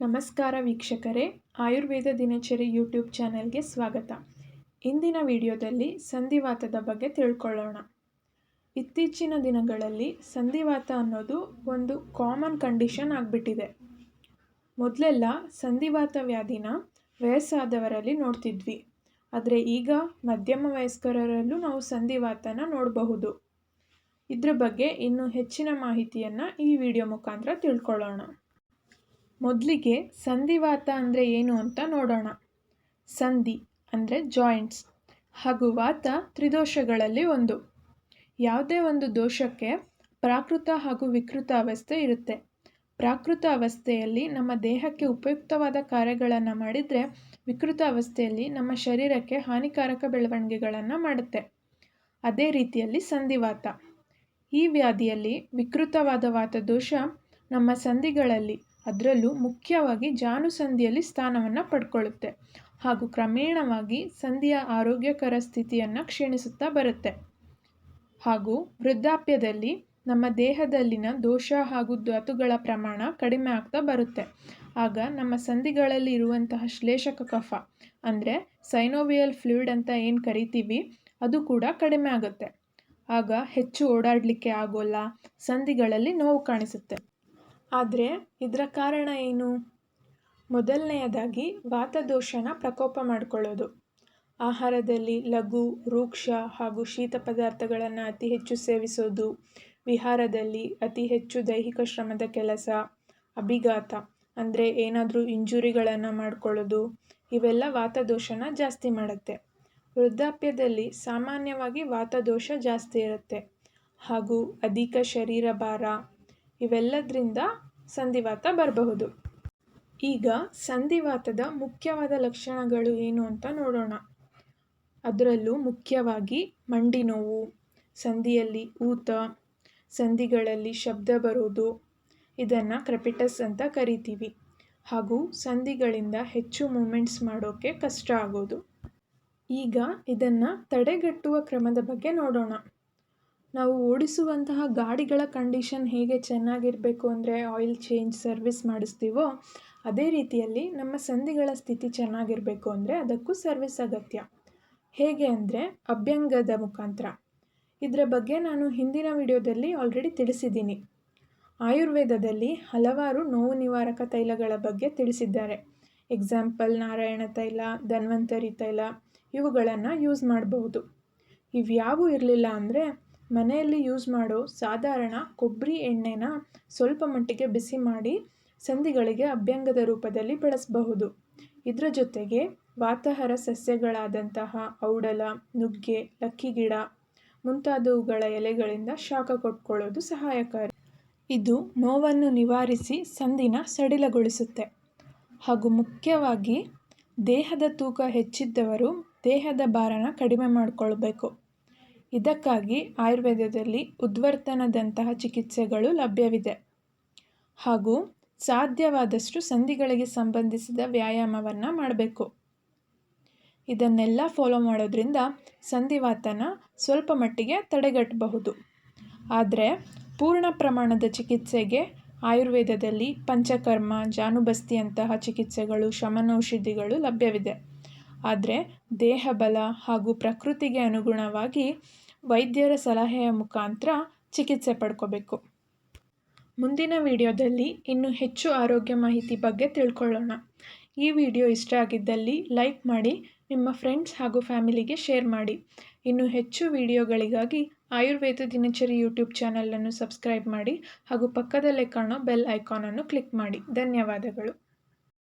ನಮಸ್ಕಾರ ವೀಕ್ಷಕರೇ, ಆಯುರ್ವೇದ ದಿನಚರಿ ಯೂಟ್ಯೂಬ್ ಚಾನೆಲ್ಗೆ ಸ್ವಾಗತ. ಇಂದಿನ ವಿಡಿಯೋದಲ್ಲಿ ಸಂಧಿವಾತದ ಬಗ್ಗೆ ತಿಳ್ಕೊಳ್ಳೋಣ. ಇತ್ತೀಚಿನ ದಿನಗಳಲ್ಲಿ ಸಂಧಿವಾತ ಅನ್ನೋದು ಒಂದು ಕಾಮನ್ ಕಂಡೀಷನ್ ಆಗಿಬಿಟ್ಟಿದೆ. ಮೊದಲೆಲ್ಲ ಸಂಧಿವಾತ ವ್ಯಾಧಿನ ವಯಸ್ಸಾದವರಲ್ಲಿ ನೋಡ್ತಿದ್ವಿ. ಆದರೆ ಈಗ ಮಧ್ಯಮ ವಯಸ್ಕರರಲ್ಲೂ ನಾವು ಸಂಧಿವಾತನ ನೋಡಬಹುದು. ಇದ್ರ ಬಗ್ಗೆ ಇನ್ನೂ ಹೆಚ್ಚಿನ ಮಾಹಿತಿಯನ್ನು ಈ ವಿಡಿಯೋ ಮುಖಾಂತರ ತಿಳ್ಕೊಳ್ಳೋಣ. ಮೊದಲಿಗೆ ಸಂಧಿವಾತ ಅಂದರೆ ಏನು ಅಂತ ನೋಡೋಣ. ಸಂಧಿ ಅಂದರೆ ಜಾಯಿಂಟ್ಸ್ ಹಾಗೂ ವಾತ ತ್ರಿದೋಷಗಳಲ್ಲಿ ಒಂದು. ಯಾವುದೇ ಒಂದು ದೋಷಕ್ಕೆ ಪ್ರಾಕೃತ ಹಾಗೂ ವಿಕೃತ ಅವಸ್ಥೆ ಇರುತ್ತೆ. ಪ್ರಾಕೃತ ಅವಸ್ಥೆಯಲ್ಲಿ ನಮ್ಮ ದೇಹಕ್ಕೆ ಉಪಯುಕ್ತವಾದ ಕಾರ್ಯಗಳನ್ನು ಮಾಡಿದರೆ ವಿಕೃತ ಅವಸ್ಥೆಯಲ್ಲಿ ನಮ್ಮ ಶರೀರಕ್ಕೆ ಹಾನಿಕಾರಕ ಬೆಳವಣಿಗೆಗಳನ್ನು ಮಾಡುತ್ತೆ. ಅದೇ ರೀತಿಯಲ್ಲಿ ಸಂಧಿವಾತ. ಈ ವ್ಯಾಧಿಯಲ್ಲಿ ವಿಕೃತವಾದ ವಾತ ದೋಷ ನಮ್ಮ ಸಂಧಿಗಳಲ್ಲಿ ಅದರಲ್ಲೂ ಮುಖ್ಯವಾಗಿ ಜಾನುಸಂಧಿಯಲ್ಲಿ ಸ್ಥಾನವನ್ನು ಪಡ್ಕೊಳ್ಳುತ್ತೆ ಹಾಗೂ ಕ್ರಮೇಣವಾಗಿ ಸಂಧಿಯ ಆರೋಗ್ಯಕರ ಸ್ಥಿತಿಯನ್ನು ಕ್ಷೀಣಿಸುತ್ತಾ ಬರುತ್ತೆ. ಹಾಗೂ ವೃದ್ಧಾಪ್ಯದಲ್ಲಿ ನಮ್ಮ ದೇಹದಲ್ಲಿನ ದೋಷ ಹಾಗೂ ಧಾತುಗಳ ಪ್ರಮಾಣ ಕಡಿಮೆ ಆಗ್ತಾ ಬರುತ್ತೆ. ಆಗ ನಮ್ಮ ಸಂಧಿಗಳಲ್ಲಿ ಇರುವಂತಹ ಶ್ಲೇಷಕ ಕಫ, ಅಂದರೆ ಸೈನೋವಿಯಲ್ ಫ್ಲೂಯಿಡ್ ಅಂತ ಏನು ಕರಿತೀವಿ, ಅದು ಕೂಡ ಕಡಿಮೆ ಆಗುತ್ತೆ. ಆಗ ಹೆಚ್ಚು ಓಡಾಡಲಿಕ್ಕೆ ಆಗೋಲ್ಲ, ಸಂಧಿಗಳಲ್ಲಿ ನೋವು ಕಾಣಿಸುತ್ತೆ. ಆದರೆ ಇದರ ಕಾರಣ ಏನು? ಮೊದಲನೆಯದಾಗಿ ವಾತದೋಷನ ಪ್ರಕೋಪ ಮಾಡಿಕೊಳ್ಳೋದು. ಆಹಾರದಲ್ಲಿ ಲಘು, ರೂಕ್ಷ ಹಾಗೂ ಶೀತ ಪದಾರ್ಥಗಳನ್ನು ಅತಿ ಹೆಚ್ಚು ಸೇವಿಸೋದು, ವಿಹಾರದಲ್ಲಿ ಅತಿ ಹೆಚ್ಚು ದೈಹಿಕ ಶ್ರಮದ ಕೆಲಸ, ಅಭಿಘಾತ, ಅಂದರೆ ಏನಾದರೂ ಇಂಜುರಿಗಳನ್ನು ಮಾಡ್ಕೊಳ್ಳೋದು, ಇವೆಲ್ಲ ವಾತದೋಷನ ಜಾಸ್ತಿ ಮಾಡುತ್ತೆ. ವೃದ್ಧಾಪ್ಯದಲ್ಲಿ ಸಾಮಾನ್ಯವಾಗಿ ವಾತದೋಷ ಜಾಸ್ತಿ ಇರುತ್ತೆ. ಹಾಗೂ ಅಧಿಕ ಶರೀರ ಭಾರ ಇವೆಲ್ಲದರಿಂದ ಸಂಧಿವಾತ ಬರಬಹುದು. ಈಗ ಸಂಧಿವಾತದ ಮುಖ್ಯವಾದ ಲಕ್ಷಣಗಳು ಏನು ಅಂತ ನೋಡೋಣ. ಅದರಲ್ಲೂ ಮುಖ್ಯವಾಗಿ ಮಂಡಿ ನೋವು, ಸಂಧಿಯಲ್ಲಿ ಊತ, ಸಂಧಿಗಳಲ್ಲಿ ಶಬ್ದ ಬರೋದು, ಇದನ್ನು ಕ್ರೆಪಿಟಸ್ ಅಂತ ಕರಿತೀವಿ. ಹಾಗೂ ಸಂಧಿಗಳಿಂದ ಹೆಚ್ಚು ಮೂಮೆಂಟ್ಸ್ ಮಾಡೋಕ್ಕೆ ಕಷ್ಟ ಆಗೋದು. ಈಗ ಇದನ್ನು ತಡೆಗಟ್ಟುವ ಕ್ರಮದ ಬಗ್ಗೆ ನೋಡೋಣ. ನಾವು ಓಡಿಸುವಂತಹ ಗಾಡಿಗಳ ಕಂಡೀಷನ್ ಹೇಗೆ ಚೆನ್ನಾಗಿರಬೇಕು ಅಂದರೆ ಆಯಿಲ್ ಚೇಂಜ್ ಸರ್ವಿಸ್ ಮಾಡಿಸ್ತೀವೋ ಅದೇ ರೀತಿಯಲ್ಲಿ ನಮ್ಮ ಸಂಧಿಗಳ ಸ್ಥಿತಿ ಚೆನ್ನಾಗಿರಬೇಕು ಅಂದರೆ ಅದಕ್ಕೂ ಸರ್ವಿಸ್ ಅಗತ್ಯ. ಹೇಗೆ ಅಂದರೆ ಅಭ್ಯಂಗದ ಮುಖಾಂತರ. ಇದರ ಬಗ್ಗೆ ನಾನು ಹಿಂದಿನ ವಿಡಿಯೋದಲ್ಲಿ ಆಲ್ರೆಡಿ ತಿಳಿಸಿದ್ದೀನಿ. ಆಯುರ್ವೇದದಲ್ಲಿ ಹಲವಾರು ನೋವು ನಿವಾರಕ ತೈಲಗಳ ಬಗ್ಗೆ ತಿಳಿಸಿದ್ದಾರೆ. ಎಕ್ಸಾಂಪಲ್ ನಾರಾಯಣ ತೈಲ, ಧನ್ವಂತರಿ ತೈಲ, ಇವುಗಳನ್ನು ಯೂಸ್ ಮಾಡಬಹುದು ಇವ್ಯಾವೂ ಇರಲಿಲ್ಲ ಅಂದರೆ ಮನೆಯಲ್ಲಿ ಯೂಸ್ ಮಾಡೋ ಸಾಧಾರಣ ಕೊಬ್ಬರಿ ಎಣ್ಣೆನ ಸ್ವಲ್ಪ ಮಟ್ಟಿಗೆ ಬಿಸಿ ಮಾಡಿ ಸಂಧಿಗಳಿಗೆ ಅಭ್ಯಂಗದ ರೂಪದಲ್ಲಿ ಬಳಸಬಹುದು. ಇದರ ಜೊತೆಗೆ ವಾತಾಹಾರ ಸಸ್ಯಗಳಾದಂತಹ ಔಡಲ, ನುಗ್ಗೆ ಲಕ್ಕಿಗಿಡ ಮುಂತಾದವುಗಳ ಎಲೆಗಳಿಂದ ಶಾಖ ಕೊಟ್ಕೊಳ್ಳೋದು ಸಹಾಯಕಾರಿ. ಇದು ನೋವನ್ನು ನಿವಾರಿಸಿ ಸಂಧಿನ ಸಡಿಲಗೊಳಿಸುತ್ತೆ. ಹಾಗೂ ಮುಖ್ಯವಾಗಿ ದೇಹದ ತೂಕ ಹೆಚ್ಚಿದ್ದವರು ದೇಹದ ಭಾರನ ಕಡಿಮೆ ಮಾಡಿಕೊಳ್ಬೇಕು. ಇದಕ್ಕಾಗಿ ಆಯುರ್ವೇದದಲ್ಲಿ ಉದ್ವರ್ತನದಂತಹ ಚಿಕಿತ್ಸೆಗಳು ಲಭ್ಯವಿದೆ. ಹಾಗೂ ಸಾಧ್ಯವಾದಷ್ಟು ಸಂಧಿಗಳಿಗೆ ಸಂಬಂಧಿಸಿದ ವ್ಯಾಯಾಮವನ್ನು ಮಾಡಬೇಕು. ಇದನ್ನೆಲ್ಲ ಫಾಲೋ ಮಾಡೋದ್ರಿಂದ ಸಂಧಿವಾತನ ಸ್ವಲ್ಪ ಮಟ್ಟಿಗೆ ತಡೆಗಟ್ಟಬಹುದು. ಆದರೆ ಪೂರ್ಣ ಪ್ರಮಾಣದ ಚಿಕಿತ್ಸೆಗೆ ಆಯುರ್ವೇದದಲ್ಲಿ ಪಂಚಕರ್ಮ, ಜಾನುಬಸ್ತಿಯಂತಹ ಚಿಕಿತ್ಸೆಗಳು, ಶಮನೌಷಧಿಗಳು ಲಭ್ಯವಿದೆ. ಆದರೆ ದೇಹ ಬಲ ಹಾಗೂ ಪ್ರಕೃತಿಗೆ ಅನುಗುಣವಾಗಿ ವೈದ್ಯರ ಸಲಹೆಯ ಮುಖಾಂತರ ಚಿಕಿತ್ಸೆ ಪಡ್ಕೋಬೇಕು. ಮುಂದಿನ ವಿಡಿಯೋದಲ್ಲಿ ಇನ್ನೂ ಹೆಚ್ಚು ಆರೋಗ್ಯ ಮಾಹಿತಿ ಬಗ್ಗೆ ತಿಳ್ಕೊಳ್ಳೋಣ. ಈ ವಿಡಿಯೋ ಇಷ್ಟ ಆಗಿದ್ದಲ್ಲಿ ಲೈಕ್ ಮಾಡಿ, ನಿಮ್ಮ ಫ್ರೆಂಡ್ಸ್ ಹಾಗೂ ಫ್ಯಾಮಿಲಿಗೆ ಶೇರ್ ಮಾಡಿ. ಇನ್ನು ಹೆಚ್ಚು ವಿಡಿಯೋಗಳಿಗಾಗಿ ಆಯುರ್ವೇದ ದಿನಚರಿ ಯೂಟ್ಯೂಬ್ ಚಾನಲನ್ನು ಸಬ್ಸ್ಕ್ರೈಬ್ ಮಾಡಿ ಹಾಗೂ ಪಕ್ಕದಲ್ಲೇ ಕಾಣೋ ಬೆಲ್ ಐಕಾನನ್ನು ಕ್ಲಿಕ್ ಮಾಡಿ. ಧನ್ಯವಾದಗಳು.